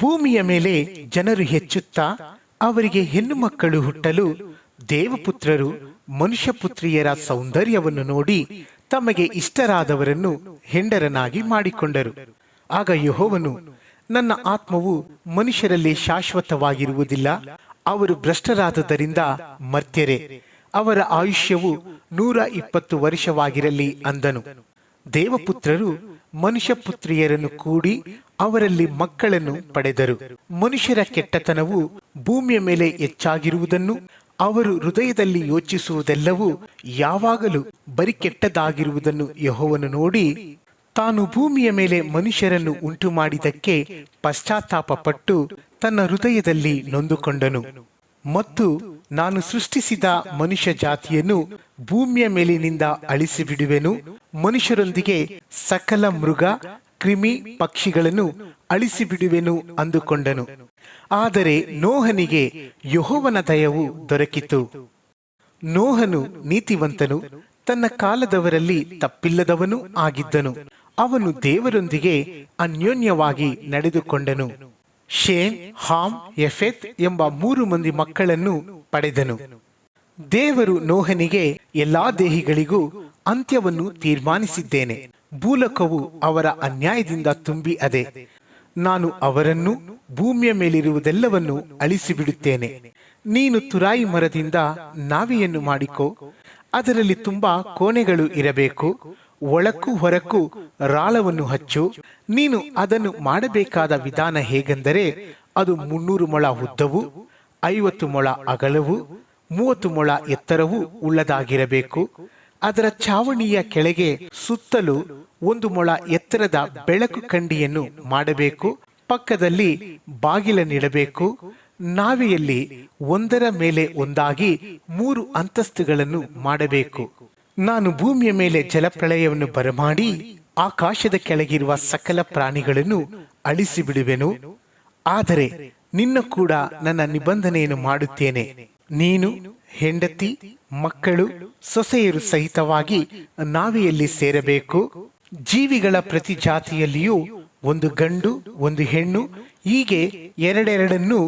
ಭೂಮಿಯ ಮೇಲೆ ಜನರು ಹೆಚ್ಚುತ್ತಾ ಅವರಿಗೆ ಹೆಣ್ಣು ಮಕ್ಕಳು ಹುಟ್ಟಲು ದೇವಪುತ್ರರು ಮನುಷ್ಯ ಪುತ್ರಿಯರ ಸೌಂದರ್ಯವನ್ನು ನೋಡಿ ತಮಗೆ ಇಷ್ಟರಾದವರನ್ನು ಹೆಂಡರನಾಗಿ ಮಾಡಿಕೊಂಡರು. ಆಗ ಯಹೋವನು, ನನ್ನ ಆತ್ಮವು ಮನುಷ್ಯರಲ್ಲಿ ಶಾಶ್ವತವಾಗಿರುವುದಿಲ್ಲ, ಅವರು ಭ್ರಷ್ಟರಾದದರಿಂದ ಮರ್ತ್ಯರೆ, ಅವರ ಆಯುಷ್ಯವು ನೂರ ಇಪ್ಪತ್ತು ವರ್ಷವಾಗಿರಲಿ ಅಂದನು. ದೇವಪುತ್ರರು ಮನುಷ್ಯ ಪುತ್ರಿಯರನ್ನು ಕೂಡಿ ಅವರಲ್ಲಿ ಮಕ್ಕಳನ್ನು ಪಡೆದರು. ಮನುಷ್ಯರ ಕೆಟ್ಟತನವು ಭೂಮಿಯ ಮೇಲೆ ಹೆಚ್ಚಾಗಿರುವುದನ್ನು, ಅವರು ಹೃದಯದಲ್ಲಿ ಯೋಚಿಸುವುದೆಲ್ಲವೂ ಯಾವಾಗಲೂ ಬರಿ ಕೆಟ್ಟದಾಗಿರುವುದನ್ನು ಯಹೋವನು ನೋಡಿ, ತಾನು ಭೂಮಿಯ ಮೇಲೆ ಮನುಷ್ಯರನ್ನು ಉಂಟು ಮಾಡಿದಕ್ಕೆ ಪಶ್ಚಾತ್ತಾಪಪಟ್ಟು ತನ್ನ ಹೃದಯದಲ್ಲಿ ನೊಂದುಕೊಂಡನು. ಮತ್ತು ನಾನು ಸೃಷ್ಟಿಸಿದ ಮನುಷ್ಯ ಜಾತಿಯನ್ನು ಭೂಮಿಯ ಮೇಲಿನಿಂದ ಅಳಿಸಿಬಿಡುವೆನು. ಮನುಷ್ಯರೊಂದಿಗೆ ಸಕಲ ಮೃಗ, ಕ್ರಿಮಿ ಪಕ್ಷಿಗಳನ್ನು ಅಳಿಸಿಬಿಡುವೆನು ಅಂದುಕೊಂಡನು. ಆದರೆ ನೋಹನಿಗೆ ಯಹೋವನ ದಯವು ದೊರಕಿತು. ನೋಹನು ನೀತಿವಂತನು, ತನ್ನ ಕಾಲದವರಲ್ಲಿ ತಪ್ಪಿಲ್ಲದವನು ಆಗಿದ್ದನು. ಅವನು ದೇವರೊಂದಿಗೆ ಅನ್ಯೋನ್ಯವಾಗಿ ನಡೆದುಕೊಂಡನು. ಶೇಮ್ ಹಾಮ್ ಎಫೆತ್ ಎಂಬ ಮೂರು ಮಂದಿ ಮಕ್ಕಳನ್ನು ಪಡೆದನು. ದೇವರು ನೋಹನಿಗೆ ಎಲ್ಲಾ ದೇಹಿಗಳಿಗೂ ಅಂತ್ಯವನ್ನು ತೀರ್ಮಾನಿಸಿದ್ದೇನೆ. ಭೂಲಕವು ಅವರ ಅನ್ಯಾಯದಿಂದ ತುಂಬಿ ಅದೆ. ನಾನು ಅವರನ್ನು ಭೂಮಿಯ ಮೇಲಿರುವುದೆಲ್ಲವನ್ನು ಅಳಿಸಿಬಿಡುತ್ತೇನೆ. ನೀನು ತುರಾಯಿ ಮರದಿಂದ ನಾವಿಯನ್ನು ಮಾಡಿಕೋ. ಅದರಲ್ಲಿ ತುಂಬಾ ಕೋಣೆಗಳು ಇರಬೇಕು. ಒಳಕ್ಕೂ ಹೊರಕ್ಕೂ ರಾಳವನ್ನು ಹಚ್ಚು. ನೀನು ಅದನ್ನು ಮಾಡಬೇಕಾದ ವಿಧಾನ ಹೇಗೆಂದರೆ ಅದು ಮುನ್ನೂರು ಮೊಳ ಉದ್ದವು, ಐವತ್ತು ಮೊಳ ಅಗಲವು, ಮೂವತ್ತು ಮೊಳ ಎತ್ತರವು ಉಳ್ಳದಾಗಿರಬೇಕು. ಅದರ ಚಾವಣಿಯ ಕೆಳಗೆ ಸುತ್ತಲೂ ಒಂದು ಮೊಳ ಎತ್ತರದ ಬೆಳಕು ಕಂಡಿಯನ್ನು ಮಾಡಬೇಕು. ಪಕ್ಕದಲ್ಲಿ ಬಾಗಿಲನ್ನಿಡಬೇಕು. ನಾವೆಯಲ್ಲಿ ಒಂದರ ಮೇಲೆ ಒಂದಾಗಿ ಮೂರು ಅಂತಸ್ತುಗಳನ್ನು ಮಾಡಬೇಕು. ನಾನು ಭೂಮಿಯ ಮೇಲೆ ಜಲಪ್ರಳಯವನ್ನು ಬರಮಾಡಿ ಆಕಾಶದ ಕೆಳಗಿರುವ ಸಕಲ ಪ್ರಾಣಿಗಳನ್ನು ಅಳಿಸಿ ಬಿಡುವೆನು ಆದರೆ ನಿನ್ನ ಕೂಡ ನನ್ನ ನಿಬಂಧನೆಯನ್ನು ಮಾಡುತ್ತೇನೆ. ನೀನು ಹೆಂಡತಿ, ಮಕ್ಕಳು, ಸೊಸೆಯರು ಸಹಿತವಾಗಿ ನಾವಿಯಲ್ಲಿ ಸೇರಬೇಕು. ಜೀವಿಗಳ ಪ್ರತಿ ಜಾತಿಯಲ್ಲಿಯೂ ಒಂದು ಗಂಡು, ಒಂದು ಹೆಣ್ಣು, ಹೀಗೆ ಎರಡೆರಡನ್ನು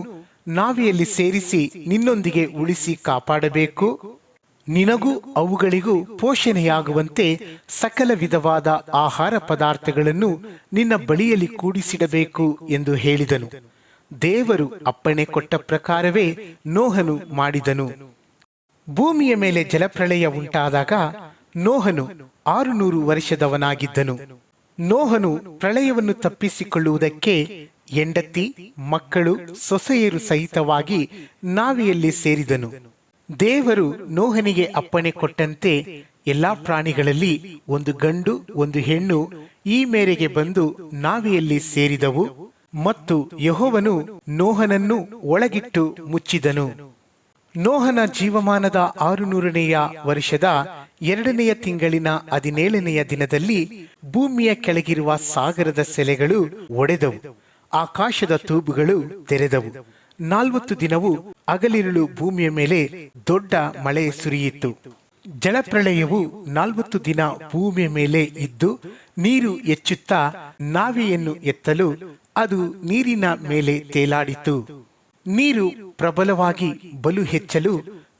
ನಾವಿಯಲ್ಲಿ ಸೇರಿಸಿ ನಿನ್ನೊಂದಿಗೆ ಉಳಿಸಿ ಕಾಪಾಡಬೇಕು. ನಿನಗೂ ಅವುಗಳಿಗೂ ಪೋಷಣೆಯಾಗುವಂತೆ ಸಕಲ ವಿಧವಾದ ಆಹಾರ ಪದಾರ್ಥಗಳನ್ನು ನಿನ್ನ ಬಳಿಯಲ್ಲಿ ಕೂಡಿಸಿಡಬೇಕು ಎಂದು ಹೇಳಿದನು. ದೇವರು ಅಪ್ಪಣೆ ಕೊಟ್ಟ ಪ್ರಕಾರವೇ ನೋಹನು ಮಾಡಿದನು. ಭೂಮಿಯ ಮೇಲೆ ಜಲಪ್ರಳಯ ಉಂಟಾದಾಗ ನೋಹನು ಆರುನೂರು ವರ್ಷದವನಾಗಿದ್ದನು. ನೋಹನು ಪ್ರಳಯವನ್ನು ತಪ್ಪಿಸಿಕೊಳ್ಳುವುದಕ್ಕೆ ಹೆಂಡತಿ, ಮಕ್ಕಳು, ಸೊಸೆಯರು ಸಹಿತವಾಗಿ ನಾವಿಯಲ್ಲಿ ಸೇರಿದನು. ದೇವರು ನೋಹನಿಗೆ ಅಪ್ಪಣೆ ಕೊಟ್ಟಂತೆ ಎಲ್ಲಾ ಪ್ರಾಣಿಗಳಲ್ಲಿ ಒಂದು ಗಂಡು, ಒಂದು ಹೆಣ್ಣು ಈ ಮೇರೆಗೆ ಬಂದು ನಾವಿಯಲ್ಲಿ ಸೇರಿದವು ಮತ್ತು ಯಹೋವನು ನೋಹನನ್ನು ಒಳಗಿಟ್ಟು ಮುಚ್ಚಿದನು. ನೋಹನ ಜೀವಮಾನದ ಆರುನೂರನೆಯ ವರ್ಷದ ಎರಡನೆಯ ತಿಂಗಳಿನ ಹದಿನೇಳನೆಯ ದಿನದಲ್ಲಿ ಭೂಮಿಯ ಕೆಳಗಿರುವ ಸಾಗರದ ಸೆಲೆಗಳು ಒಡೆದವು. ಆಕಾಶದ ತೂಬುಗಳು ತೆರೆದವು. ನಾಲ್ವತ್ತು ದಿನವು ಅಗಲಿರುಳು ಭೂಮಿಯ ಮೇಲೆ ದೊಡ್ಡ ಮಳೆ ಸುರಿಯಿತು. ಜಲಪ್ರಳಯವು ನಾಲ್ವತ್ತು ದಿನ ಭೂಮಿಯ ಮೇಲೆ ಇದ್ದು ನೀರು ಹೆಚ್ಚುತ್ತಾ ನಾವೆಯನ್ನು ಎತ್ತಲು ಅದು ನೀರಿನ ಮೇಲೆ ತೇಲಾಡಿತು. ನೀರು ಪ್ರಬಲವಾಗಿ ಬಲು ಹೆಚ್ಚಲು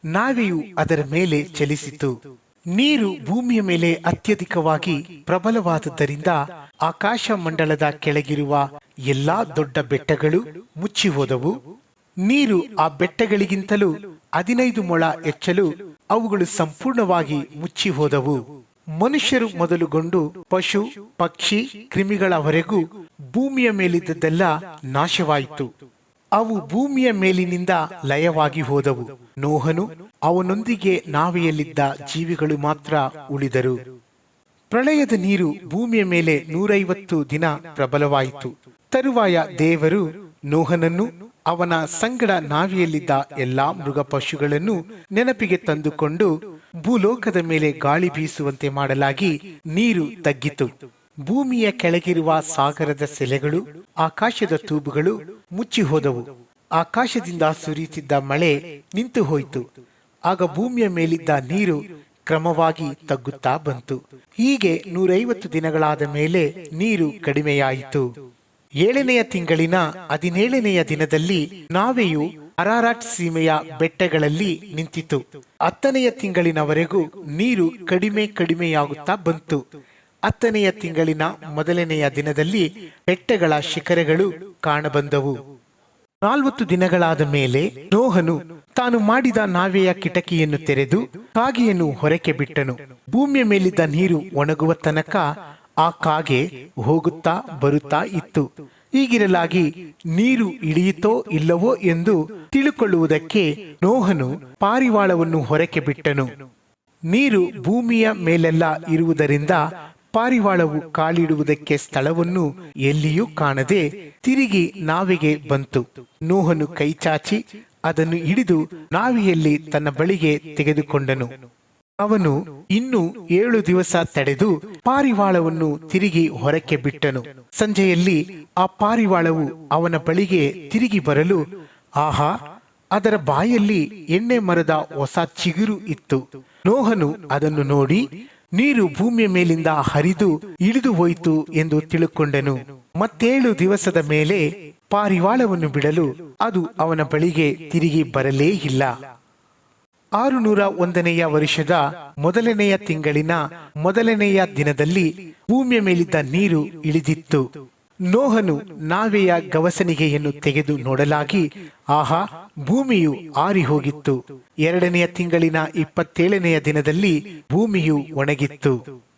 ನಾವೆಯು ಅದರ ಮೇಲೆ ಚಲಿಸಿತು. ನೀರು ಭೂಮಿಯ ಮೇಲೆ ಅತ್ಯಧಿಕವಾಗಿ ಪ್ರಬಲವಾದದ್ದರಿಂದ ಆಕಾಶ ಮಂಡಲದ ಕೆಳಗಿರುವ ಎಲ್ಲಾ ದೊಡ್ಡ ಬೆಟ್ಟಗಳು ಮುಚ್ಚಿ ಹೋದವು ನೀರು ಆ ಬೆಟ್ಟಗಳಿಗಿಂತಲೂ ಹದಿನೈದು ಮೊಳ ಹೆಚ್ಚಲು ಅವುಗಳು ಸಂಪೂರ್ಣವಾಗಿ ಮುಚ್ಚಿ ಹೋದವು. ಮನುಷ್ಯರು ಮೊದಲುಗೊಂಡು ಪಶು, ಪಕ್ಷಿ, ಕ್ರಿಮಿಗಳವರೆಗೂ ಭೂಮಿಯ ಮೇಲಿದ್ದದ್ದೆಲ್ಲ ನಾಶವಾಯಿತು. ಅವು ಭೂಮಿಯ ಮೇಲಿನಿಂದ ಲಯವಾಗಿ ಹೋದವು. ನೋಹನು ಅವನೊಂದಿಗೆ ನಾವೆಯಲ್ಲಿದ್ದ ಜೀವಿಗಳು ಮಾತ್ರ ಉಳಿದರು. ಪ್ರಳಯದ ನೀರು ಭೂಮಿಯ ಮೇಲೆ ನೂರೈವತ್ತು ದಿನ ಪ್ರಬಲವಾಯಿತು. ತರುವಾಯ ದೇವರು ನೋಹನನ್ನು ಅವನ ಸಂಗಡ ನಾವಿಯಲ್ಲಿದ್ದ ಎಲ್ಲಾ ಮೃಗ ಪಶುಗಳನ್ನು ನೆನಪಿಗೆ ತಂದುಕೊಂಡು ಭೂಲೋಕದ ಮೇಲೆ ಗಾಳಿ ಬೀಸುವಂತೆ ಮಾಡಲಾಗಿ ನೀರು ತಗ್ಗಿತು. ಭೂಮಿಯ ಕೆಳಗಿರುವ ಸಾಗರದ ಸೆಲೆಗಳು, ಆಕಾಶದ ತೂಬುಗಳು ಮುಚ್ಚಿ ಹೋದವು ಆಕಾಶದಿಂದ ಸುರಿಯುತ್ತಿದ್ದ ಮಳೆ ನಿಂತು ಹೋಯಿತು ಆಗ ಭೂಮಿಯ ಮೇಲಿದ್ದ ನೀರು ಕ್ರಮವಾಗಿ ತಗ್ಗುತ್ತಾ ಬಂತು. ಹೀಗೆ ನೂರೈವತ್ತು ದಿನಗಳಾದ ಮೇಲೆ ನೀರು ಕಡಿಮೆಯಾಯಿತು. ಏಳನೆಯ ತಿಂಗಳಿನ ಹದಿನೇಳನೆಯ ದಿನದಲ್ಲಿ ನಾವೆಯು ಅರಾರಾಟ್ ಸೀಮೆಯ ಬೆಟ್ಟಗಳಲ್ಲಿ ನಿಂತಿತು ಹತ್ತನೆಯ ತಿಂಗಳಿನವರೆಗೂ ನೀರು ಕಡಿಮೆ ಕಡಿಮೆಯಾಗುತ್ತಾ ಬಂತು. ಹತ್ತನೆಯ ತಿಂಗಳಿನ ಮೊದಲನೆಯ ದಿನದಲ್ಲಿ ಬೆಟ್ಟಗಳ ಶಿಖರಗಳು ಕಾಣಬಂದವು. ನಾಲ್ವತ್ತು ದಿನಗಳಾದ ಮೇಲೆ ನೋಹನು ತಾನು ಮಾಡಿದ ನಾವೆಯ ಕಿಟಕಿಯನ್ನು ತೆರೆದು ಕಾಗೆಯನ್ನು ಹೊರಕ್ಕೆ ಬಿಟ್ಟನು. ಭೂಮಿಯ ಮೇಲಿದ್ದ ನೀರು ಒಣಗುವ ತನಕ ಆ ಕಾಗೆ ಹೋಗುತ್ತಾ ಬರುತ್ತಾ ಇತ್ತು. ಈಗಿರಲಾಗಿ ನೀರು ಇಳಿಯಿತೋ ಇಲ್ಲವೋ ಎಂದು ತಿಳುಕೊಳ್ಳುವುದಕ್ಕೆ ನೋಹನು ಪಾರಿವಾಳವನ್ನು ಹೊರಕ್ಕೆ ಬಿಟ್ಟನು. ನೀರು ಭೂಮಿಯ ಮೇಲೆಲ್ಲ ಇರುವುದರಿಂದ ಪಾರಿವಾಳವು ಕಾಲಿಡುವುದಕ್ಕೆ ಸ್ಥಳವನ್ನು ಎಲ್ಲಿಯೂ ಕಾಣದೆ ತಿರುಗಿ ನಾವಿಗೆ ಬಂತು. ನೋಹನು ಕೈಚಾಚಿ ಅದನ್ನು ಹಿಡಿದು ನಾವಿಯಲ್ಲಿ ತನ್ನ ಬಳಿಗೆ ತೆಗೆದುಕೊಂಡನು. ಅವನು ಇನ್ನು ಏಳು ದಿವಸ ತಡೆದು ಪಾರಿವಾಳವನ್ನು ತಿರುಗಿ ಹೊರಕ್ಕೆ ಬಿಟ್ಟನು. ಸಂಜೆಯಲ್ಲಿ ಆ ಪಾರಿವಾಳವು ಅವನ ಬಳಿಗೆ ತಿರುಗಿ ಬರಲು, ಆಹಾ, ಅದರ ಬಾಯಲ್ಲಿ ಎಣ್ಣೆ ಮರದ ಹೊಸ ಚಿಗುರು ಇತ್ತು. ನೋಹನು ಅದನ್ನು ನೋಡಿ ನೀರು ಭೂಮಿಯ ಮೇಲಿಂದ ಹರಿದು ಇಳಿದು ಹೋಯಿತು ಎಂದು ತಿಳುಕೊಂಡನು. ಮತ್ತೇಳು ದಿವಸದ ಮೇಲೆ ಪಾರಿವಾಳವನ್ನು ಬಿಡಲು ಅದು ಅವನ ಬಳಿಗೆ ತಿರುಗಿ ಬರಲೇ ಇಲ್ಲ. ಆರುನೂರ ಒಂದನೆಯ ವರ್ಷದ ಮೊದಲನೆಯ ತಿಂಗಳಿನ ಮೊದಲನೆಯ ದಿನದಲ್ಲಿ ಭೂಮಿಯ ಮೇಲಿದ್ದ ನೀರು ಇಳಿದಿತ್ತು. ನೋಹನು ನಾವೆಯ ಗವಸನಿಗೆಯನ್ನು ತೆಗೆದು ನೋಡಲಾಗಿ, ಆಹಾ, ಭೂಮಿಯು ಆರಿ ಹೋಗಿತ್ತು ಎರಡನೆಯ ತಿಂಗಳಿನ ಇಪ್ಪತ್ತೇಳನೆಯ ದಿನದಲ್ಲಿ ಭೂಮಿಯು ಒಣಗಿತ್ತು.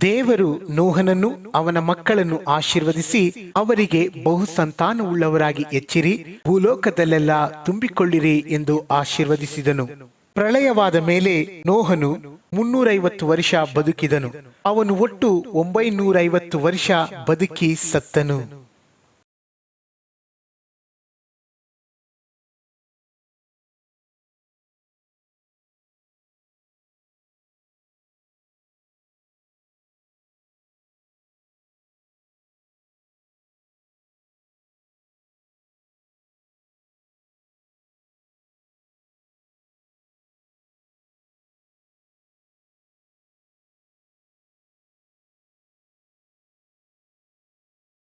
ದೇವರು ನೋಹನನ್ನು, ಅವನ ಮಕ್ಕಳನ್ನು ಆಶೀರ್ವದಿಸಿ ಅವರಿಗೆ ಬಹು ಸಂತಾನವುಳ್ಳವರಾಗಿ ಎಚ್ಚಿರಿ, ಭೂಲೋಕದಲ್ಲೆಲ್ಲ ತುಂಬಿಕೊಳ್ಳಿರಿ ಎಂದು ಆಶೀರ್ವದಿಸಿದನು. ಪ್ರಳಯವಾದ ಮೇಲೆ ನೋಹನು ಮುನ್ನೂರೈವತ್ತು ವರ್ಷ ಬದುಕಿದನು. ಅವನು ಒಟ್ಟು ಒಂಬೈನೂರೈವತ್ತು ವರ್ಷ ಬದುಕಿ ಸತ್ತನು.